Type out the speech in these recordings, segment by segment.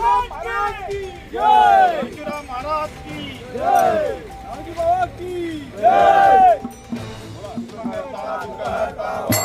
महाराज की जय सत्यनारायण महाराज की जय की जय की जय तुकाराम महाराज की जय बाबा की जय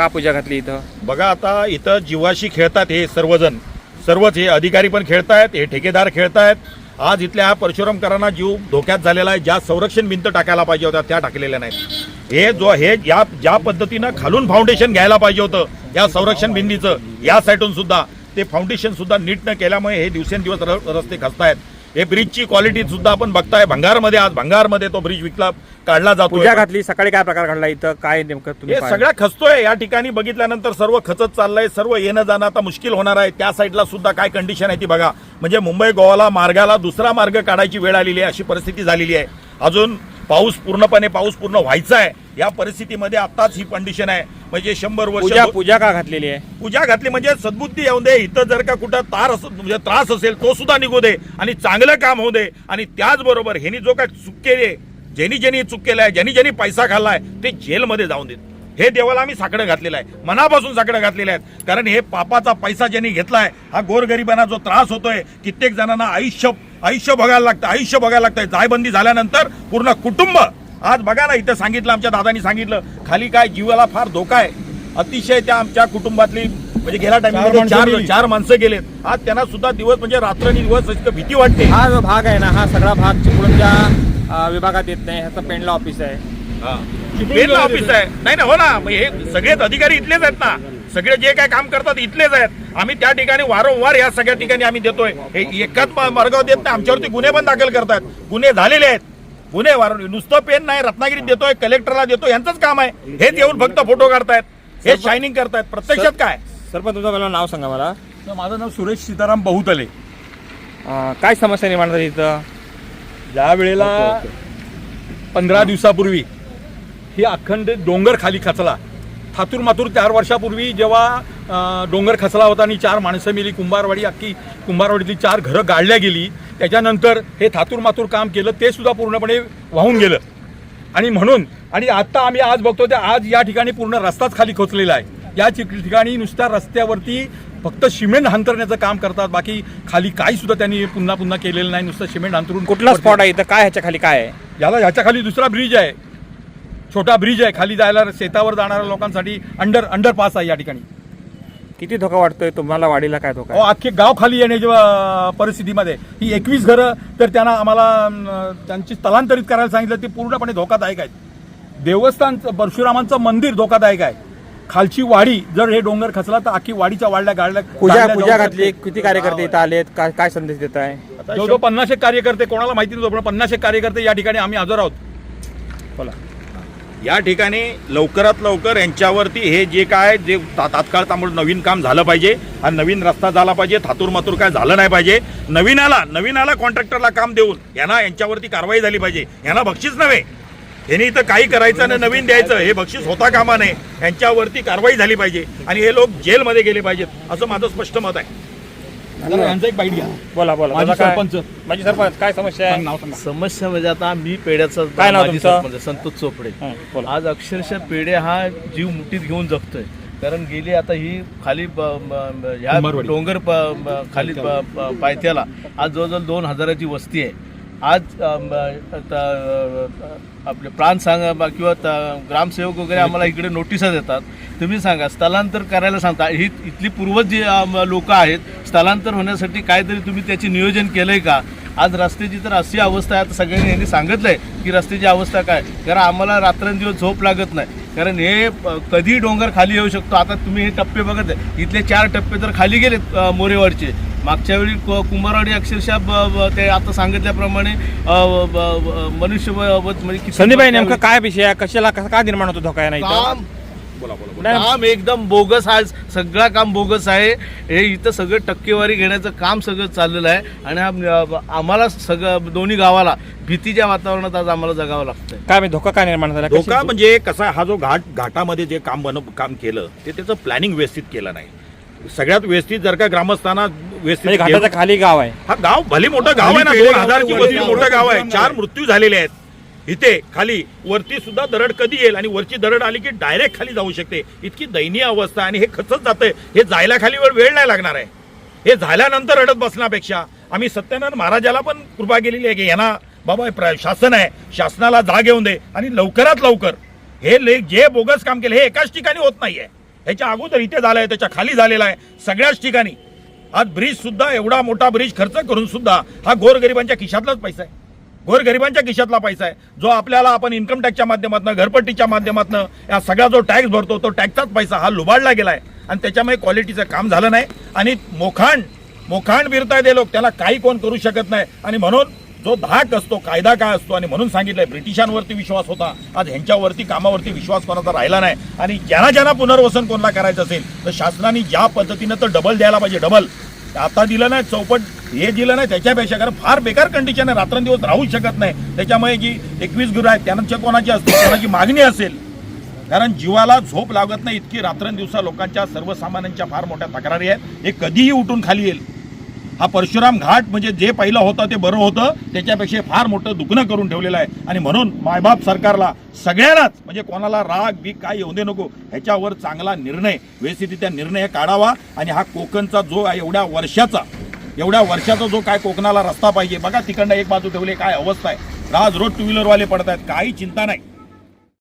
का पूजा घातली इथं? बघा आता इथं जीवाशी खेळतात हे सर्वजण. सर्वच हे अधिकारी पण खेळतायत हे ठेकेदार खेळतायत. आज इथल्या परशुरामकरांना जीव धोक्यात झालेला आहे. ज्या संरक्षण भिंत टाकायला पाहिजे होत्या त्या टाकलेल्या नाहीत. हे जो हे या ज्या पद्धतीनं खालून फाउंडेशन घ्यायला पाहिजे होतं या संरक्षण भिंतीचं या साईडून सुद्धा ते फाउंडेशन सुद्धा नीट न केल्यामुळे हे दिवसेंदिवस र- रस्ते खचतायत. हे ब्रिजची क्वालिटी सुद्धा आपण बघताय. भंगारमध्ये आज भंगारमध्ये तो ब्रिज विकला काढला जातो पूजा घातली सकाळी काय प्रकार घडला इथं? काय नेमकं तुम्ही हे पाहिलं? खचतोय. या ठिकाणी बघितल्यानंतर सर्व खचत चाललंय. सर्व येणं जाणं आता मुश्किल होणार आहे. त्या साईडला सुद्धा काय कंडिशन आहे ती बघा. म्हणजे मुंबई गोवाला मार्गाला दुसरा मार्ग काढायची वेळ आलेली आहे अशी परिस्थिती झालेली आहे. अजून पाऊस पूर्णपणे पाऊस पूर्ण व्हायचा आहे. या परिस्थितीमध्ये आताच ही कंडिशन आहे. म्हणजे शंभर वर्ष पूजा पूजा का घातलेली आहे? पूजा घातली म्हणजे सद्बुद्धी येऊन दे. इथं जर का कुठं तार अस म्हणजे त्रास असेल तो सुद्धा निघू दे आणि चांगलं काम होऊ दे. आणि त्याचबरोबर ह्यांनी जो काय चूक केली आहे, ज्यांनी ज्यांनी चूक केलाय ज्यांनी ज्यांनी पैसा खाल्लाय ते जेलमध्ये जाऊन देत. हे देवाला आम्ही साकडं घातलेलं आहे. मनापासून साकडं घातलेलं आहे कारण हे पापाचा पैसा ज्यांनी घेतलाय हा गोरगरिबांना जो त्रास होतोय कित्येक जणांना आयुष्य आयुष्य बघायला लागतं आयुष्य बघायला लागतंय. जायबंदी झाल्यानंतर पूर्ण कुटुंब आज बघा ना इथं सांगितलं आमच्या दादानी सांगितलं खाली काय जीवाला फार धोका आहे. अतिशय त्या आमच्या कुटुंबातली म्हणजे गेल्या टाइममध्ये चार चार माणसं गेलेत. आज त्यांना सुद्धा दिवस म्हणजे रात्रंदिवस इतकं भीती वाटते. हा जो भाग आहे ना हा सगळा भाग चिपळूणच्या विभागात येत नाही ह्याचं पेंडला ऑफिस आहे. पेन ऑफिस आहे. नाही ना हो ना. हे सगळेच अधिकारी इथलेच आहेत ना. सगळे जे काय काम करतात इथलेच आहेत. आम्ही त्या ठिकाणी वारंवार या सगळ्या ठिकाणी आम्ही देतोय. हे एकाच मार्गावर देत नाही. आमच्यावरती गुन्हे पण दाखल करतात गुन्हे झालेले आहेत. गुन्हे वार नुसतं पेन नाही रत्नागिरीत देतोय कलेक्टरला देतोय यांचंच काम आहे. हेच येऊन फक्त फोटो काढतायत. हे शायनिंग करतायत. प्रत्यक्षात काय? सरपंच तुमचं पहिलं नाव सांगा मला. तर माझं नाव सुरेश सीताराम बहुतले. काय समस्या निर्माण झाली इथं? ज्या वेळेला पंधरा दिवसापूर्वी ही अखंड डोंगर खाली खचला. थातूर मातूर चार वर्षापूर्वी जेव्हा डोंगर खचला होता आणि चार माणसं मिली कुंभारवाडी अख्खी कुंभारवाडीतली चार घरं गाळल्या गेली त्याच्यानंतर हे थातूर मातूर काम केलं ते सुद्धा पूर्णपणे वाहून गेलं. आणि म्हणून आणि आता आम्ही आज बघतो ते आज या ठिकाणी पूर्ण रस्ताच खाली खोचलेला आहे. या ठिक- ठिकाणी नुसत्या रस्त्यावरती फक्त सिमेंट हंतरण्याचं काम करतात बाकी खाली काही सुद्धा त्यांनी पुन्हा पुन्हा केलेलं नाही नुसतं सिमेंट हंतरून कुठला स्पॉट आहे इथं? काय ह्याच्या खाली काय आहे? याला ह्याच्या खाली दुसरा ब्रिज आहे. छोटा ब्रिज आहे खाली जायला शेतावर जाणाऱ्या लोकांसाठी अंडर अंडरपास आहे या ठिकाणी. किती धोका वाटतोय तुम्हाला वाढीला काय धोका आहे? अख्खे गाव खाली येण्याच्या अं, परिस्थितीमध्ये ही एकवीस घरं तर त्यांना आम्हाला अं, त्यांची स्थलांतरित करायला सांगितलं ती पूर्णपणे धोकादायक आहेत. देवस्थान परशुरामांचं मंदिर धोकादायक आहे. खालची वाडी जर हे डोंगर खचला तर अख्खी वाडीच्या वाढल्या गाडल्या पूजा गाडल्या पूजा जाऊ घातली शकते. किती कार्यकर्ते इथं आलेत? काय काय संदेश देत आहे? जवळजवळ पन्नास एक कार्यकर्ते कोणाला माहिती नव्हतं पण पन्नास एक कार्यकर्ते या ठिकाणी आम्ही हजर आहोत. बोला. या ठिकाणी लवकरात लवकर यांच्यावरती हे जे काय जे ता- तात्काळ त्यामुळे नवीन काम झालं पाहिजे हा नवीन रस्ता झाला पाहिजे थातूर मातूर काय झालं नाही पाहिजे नवीनाला नवीनाला कॉन्ट्रॅक्टरला काम देऊन यांना यांच्यावरती कारवाई झाली पाहिजे. यांना बक्षीस नव्हे. यांनी इथं काही करायचं आणि नवीन द्यायचं हे बक्षीस होता कामा नये. यांच्यावरती कारवाई झाली पाहिजे आणि हे लोक जेलमध्ये गेले पाहिजेत असं माझं स्पष्ट मत आहे. जरा यांचा एक बाईट घ्या बोला बोला. माजी दादा, काय- सरपंच. माजी सरपंच काय समस्या सांग आहे नाव सांगा समस्या म्हणजे आता मी पेड्याचा काय नाव माजी तुमचं? सरपंच आहे, संतोष चोपडे. हं, बोला. आज अक्षरशः पेढे हा जीव मुठीत घेऊन जगतोय. कारण गेली आता ही खाली ब- ब- ब- ह्या कुंभारवाडी. डोंगर प- ब- खाली प- प- पायथ्याला. आज जवळजवळ दोन हजाराची वस्ती आहे. आज आपले प्राण सांगा बा- किंवा त- ग्रामसेवक वगैरे आम्हाला इकडे नोटिसा देतात. तुम्ही सांगा स्थलांतर करायला सांगता. ही इथली पूर्वज जी लोक आहेत स्थलांतर होण्यासाठी काहीतरी तुम्ही त्याचे नियोजन केलं आहे का? आज रस्त्याची तर अशी अवस्था आहे आता सगळ्यांनी यांनी सांगितलंय की रस्त्याची अवस्था काय? कारण आम्हाला रात्रंदिवस झोप लागत नाही. कारण हे कधी डोंगर खाली येऊ शकतो. आता तुम्ही हे टप्पे बघत आहे. इथले चार टप्पे तर खाली गेलेत मोरेवाडचे मागच्या वेळी कु- कुंभारवाडी अक्षरशः ते आता सांगितल्याप्रमाणे मनुष्यवध म्हणजे संदीपभाई नेमका काय विषय आहे? कशाला कसा का निर्माण होतो धोका नाही काम. काम एकदम बोगस आहे. सगळं काम बोगस आहे. हे इथं सगळं टक्केवारी घेण्याचं काम सगळं चाललेलं आहे. आणि आम- आम्हाला सगळं दोन्ही गावाला भीतीच्या वातावरणात आज आम्हाला जगावं लागतंय. काय माहिती, धोका काय निर्माण झाला? धोका म्हणजे कसा आहे, हा जो घाट घाटामध्ये जे काम बन काम केलं ते त्याचं प्लॅनिंग व्यवस्थित केलं नाही. सगळ्यात व्यवस्थित जर का ग्रामस्थांना म्हणजे व्यवस्थित घाटाच्या खाली गाव आहे. हा गाव भले मोठं गाव आहे ना दोन हजारची वस्ती वरती मोठं गाव आहे. चार. मृत्यू झालेले आहेत. इथे खाली वरती सुद्धा दरड कधी येईल आणि वरची दरड आली की डायरेक्ट खाली जाऊ शकते. इतकी दयनीय अवस्था आणि हे खचत जातंय. हे जायला खाली वेळ वेळ नाही लागणार आहे. हे झाल्यानंतर रडत बसण्यापेक्षा आम्ही सत्यानंद महाराजाला पण कृपा केलेली आहे की यांना बाबा हे प्र- शासन आहे. शासनाला जाग येऊन दे आणि लवकरात लवकर हे ले जे बोगस काम केलं हे एकाच ठिकाणी होत नाहीये. ह्याच्या अगोदर इथे झालंय त्याच्याखाली झालेला आहे. सगळ्याच ठिकाणी. आज ब्रिज सुद्धा एवढा मोठा ब्रिज खर्च करून सुद्धा हा गोरगरिबांच्या खिशातलाच पैसा आहे. गोरगरिबांच्या खिशातला पैसा आहे. जो आपल्याला आपण इन्कम टॅक्सच्या माध्यमातून घरपट्टीच्या माध्यमातून या सगळा जो टॅक्स भरतो तो टॅक्सचाच पैसा हा लुबाडला गेलाय. आणि त्याच्यामुळे क्वालिटीचं काम झालं नाही. आणि मोखांड मोखांड बिरताय ते लोक. त्याला काही कोण करू शकत नाही. आणि म्हणून जो धाक असतो कायदा काय असतो आणि म्हणून सांगितलंय ब्रिटिशांवरती विश्वास होता. आज ह्यांच्यावरती कामावरती विश्वास कोणाचा राहिला नाही. आणि ज्यांना ज्यांना पुनर्वसन कोणाला करायचं असेल तर शासनाने ज्या पद्धतीनं तर डबल द्यायला पाहिजे डबल आता दिलं नाही चौपट हे दिलं नाही त्याच्यापेक्षा कारण फार बेकार कंडिशन आहे. रात्रंदिवस राहू शकत नाही. त्याच्यामुळे जी एकवीस गुरु आहेत त्यांच्या कोणाची असते कोणाची मागणी असेल? कारण जीवाला झोप लागत नाही इतकी रात्रंदिवसा लोकांच्या सर्वसामान्यांच्या फार मोठ्या तक्रारी आहेत. हे कधीही उठून खाली येईल. हा परशुराम घाट म्हणजे जे पहिलं होतं ते बरं होतं. त्याच्यापेक्षा फार मोठं दुखणं करून ठेवलेलं आहे. आणि म्हणून मायबाप सरकारला सगळ्यांनाच म्हणजे कोणाला राग बी काय येऊ दे नको ह्याच्यावर चांगला निर्णय व्यवस्थितरित्या निर्णय काढावा. आणि हा कोकणचा जो आहे एवढ्या वर्षाचा एवढ्या वर्षाचा जो काय कोकणाला रस्ता पाहिजे. बघा तिकडनं एक बाजू ठेवली काय अवस्था आहे. राज रोज टू व्हीलरवाले पडत आहेत काही चिंता नाही.